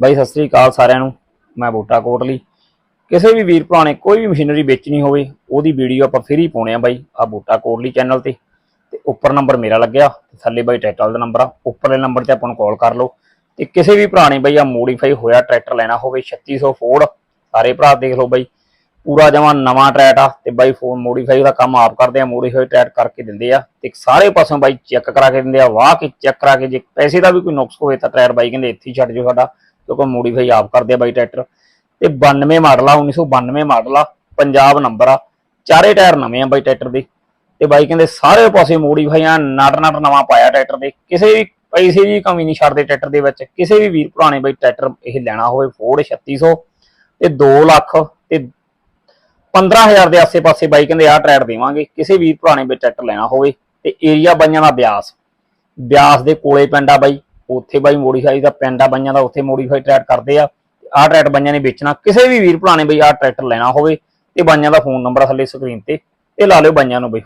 ਬਾਈ, ਸਤਿ ਸ੍ਰੀ ਅਕਾਲ ਸਾਰਿਆਂ ਨੂੰ। ਮੈਂ ਬੂਟਾ ਕੋਟਲੀ। ਕਿਸੇ ਵੀ ਵੀਰ ਭਰਾ ਨੇ ਕੋਈ ਵੀ ਮਸ਼ੀਨਰੀ ਵੇਚਣੀ ਹੋਵੇ, ਉਹਦੀ ਵੀਡੀਓ ਆਪਾਂ ਫਿਰ ਹੀ ਪਾਉਣੇ ਆ ਬਾਈ, ਆ ਬੂਟਾ ਕੋਟਲੀ ਚੈਨਲ ਤੇ। ਤੇ ਉੱਪਰ ਨੰਬਰ ਮੇਰਾ ਲੱਗਿਆ, ਤੇ ਥੱਲੇ ਬਾਈ ਟਾਈਟਲ ਦਾ ਨੰਬਰ ਆ। ਉੱਪਰਲੇ ਨੰਬਰ ਤੇ ਆਪਾਂ ਨੂੰ ਕਾਲ ਕਰ ਲਓ। ਤੇ ਕਿਸੇ ਵੀ ਭਰਾ ਨੇ ਬਾਈ, ਆ ਮੋਡੀਫਾਈ ਹੋਇਆ ਟਰੈਕਟਰ ਲੈਣਾ ਹੋਵੇ 3600 ਫੋਰਡ ਸਾਰੇ ਭਰਾ ਦੇਖ ਲਓ ਬਾਈ। ਪੂਰਾ ਜਮਾ ਨਵਾਂ ਟਰੈਟ ਆ, ਤੇ ਬਾਈ ਫੋਨ ਮੋਡੀਫਾਈ ਦਾ ਕੰਮ ਆਪ ਕਰਦੇ ਆ ਮੋਡੀਫਾਈ ਟਰੈਟ ਕਰਕੇ ਦਿੰਦੇ ਆ। ਤੇ ਸਾਰੇ ਪਾਸੋਂ ਬਾਈ ਚੈੱਕ ਕਰਾ ਕੇ ਦਿੰਦੇ ਆ, ਵਾਹ ਕੇ ਚੈੱਕ ਕਰਾ ਕੇ, ਜੇ ਪੈਸੇ ਦਾ ਵੀ ਕੋਈ ਨੁਕਸ ਹੋਵੇ ਤਾਂ ਟਰੈਟ ਬਾਈ ਕਹਿੰਦੇ ਇੱਥੇ ਹੀ ਛੱਡ ਜਾਓ ਸਾਡਾ। ਕਿਉਂਕਿ ਮੋਡੀਫਾਈ ਆਪ ਕਰਦੇ ਆ ਬਾਈ ਟਰੈਕਟਰ ਤੇ 92 ਮਾਡਲ ਆ 1992 ਮਾਡਲ ਆ, ਪੰਜਾਬ ਨੰਬਰ ਆ। ਚਾਰੇ ਟਾਇਰ ਨਵੇਂ ਆ ਬਾਈ ਟਰੈਕਟਰ ਦੇ। ਤੇ ਬਾਈ ਕਹਿੰਦੇ ਸਾਰੇ ਪਾਸੇ ਮੋਡੀਫਾਈ ਆ, ਨਟ ਨਟ ਨਵਾਂ ਪਾਇਆ ਟਰੈਕਟਰ ਦੇ। ਕਿਸੇ ਵੀ ਪੈਸੇ ਦੀ ਕਮੀ ਨਹੀਂ ਛੱਡਦੇ ਟਰੈਕਟਰ ਦੇ ਵਿੱਚ। ਕਿਸੇ ਵੀ ਵੀਰ ਭਰਾ ਨੇ ਬਾਈ ਟਰੈਕਟਰ ਇਹ ਲੈਣਾ ਹੋਵੇ ਫੋਰਡ 3600 ਤੇ 2 ਲੱਖ ਤੇ 15000 ਦੇ ਆਸੇ-ਪਾਸੇ ਬਾਈ ਕਹਿੰਦੇ ਆਹ ਟਰੈਕਟਰ ਦੇਵਾਂਗੇ। ਕਿਸੇ ਵੀਰ ਭਰਾ ਨੇ ਵੀ ਟਰੈਕਟਰ ਲੈਣਾ ਹੋਵੇ ਤੇ ਏਰੀਆ ਬਾਈਆਂ ਦਾ ਬਿਆਸ। ਬਿਆਸ ਦੇ ਕੋਲੇ ਪਿੰਡ ਆ ਬਾਈ। ਉੱਥੇ ਬਾਈ ਮੋਡੀਫਾਈ ਦਾ ਪਿੰਡ ਆ, ਬਾਈਆਂ ਦਾ ਉੱਥੇ ਮੋਡੀਫਾਈ ਟਰੈਕਟਰ ਕਰਦੇ ਆ। ਆਹ ਟਰੈਕਟਰ ਬਾਈਆਂ ਨੇ ਵੇਚਣਾ। ਕਿਸੇ ਵੀ ਵੀਰ ਭਰਾ ਨੇ ਬਈ ਆਹ ਟਰੈਕਟਰ ਲੈਣਾ ਹੋਵੇ, ਤੇ ਬਾਈਆਂ ਦਾ ਫੋਨ ਨੰਬਰ ਥੱਲੇ ਸਕਰੀਨ ਤੇ, ਇਹ ਲਾ ਲਿਓ ਬਾਈਆਂ ਨੂੰ ਬਈ